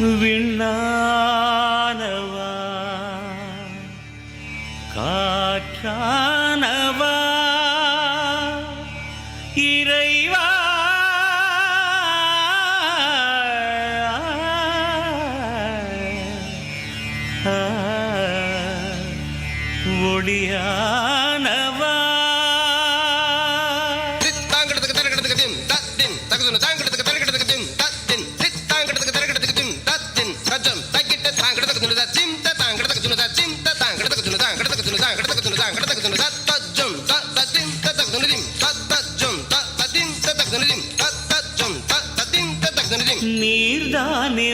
விண்ணானவா? காற்றானவா? இறைவா? ஒளியா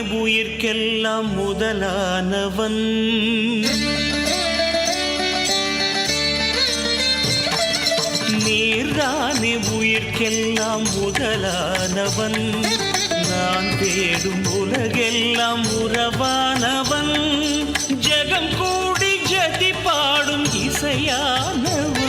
உயிர்க்கெல்லாம் முதலானவன். நீர்தானே உயிர்க்கெல்லாம் முதலானவன். நான் தேடும் உலகெல்லாம் உறவானவன். ஜகம் கூடி ஜதி பாடும் இசையானவன்.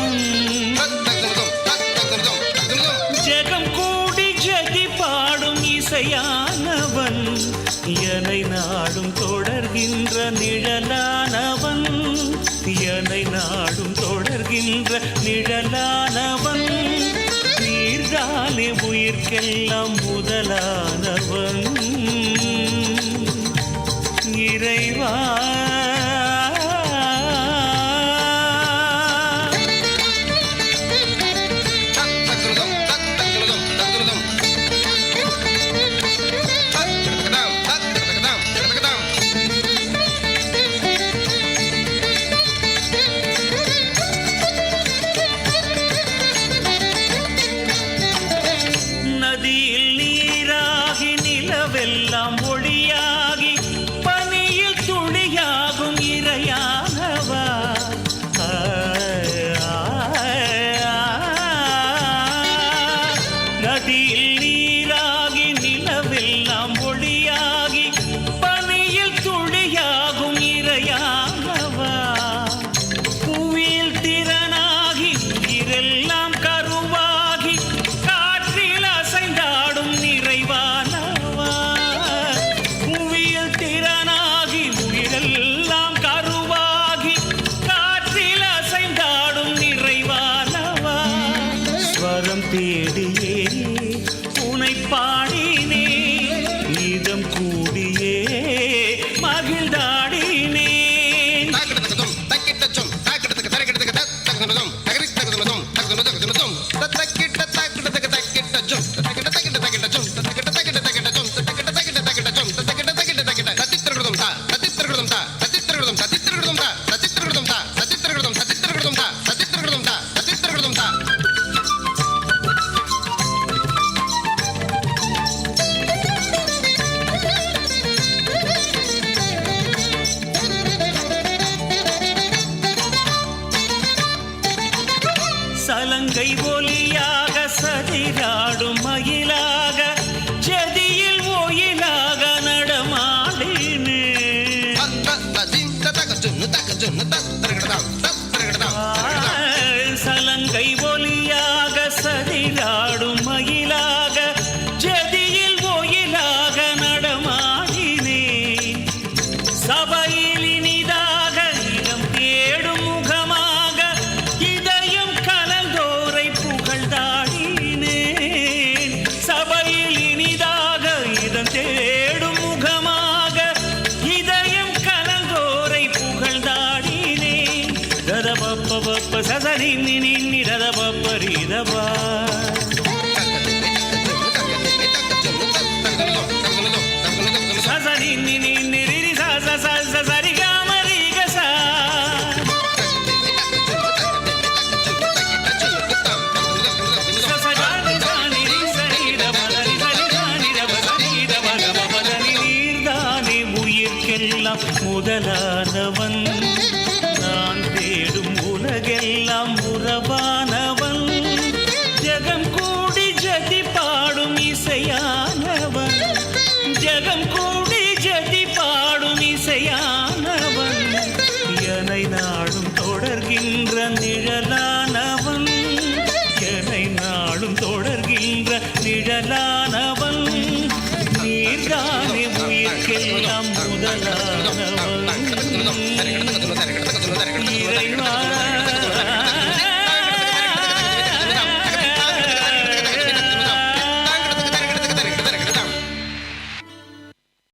நிழலானவன் என்னை நாடும் தொடர்கின்ற நிழலானவன். நீர்தானே உயிர்க்கெல்லாம் முதலானவன். இறைவா நிலவெல்லாம் தேடியே உனை பாடினே இதம் கூடியே மகிழ்ந்தாடினே தக்கிட்ட தக்கிட்ட బొప్ప సదరి నిరద బొప్ప రీదబా సదరి నిరి స సరిగా முதலா உறவானவன் ஜகம் கூடி ஜதி பாடும் இசையானவன். ஜகம் கூடி ஜதி பாடும் இசையானவன். எனை நாடும் தொடர்கின்ற நிழலானவன். எனை நாடும் தொடர்கின்ற நிழலானவன். நீர்தானே உயிர்க்கெல்லாம் முதலானவன்.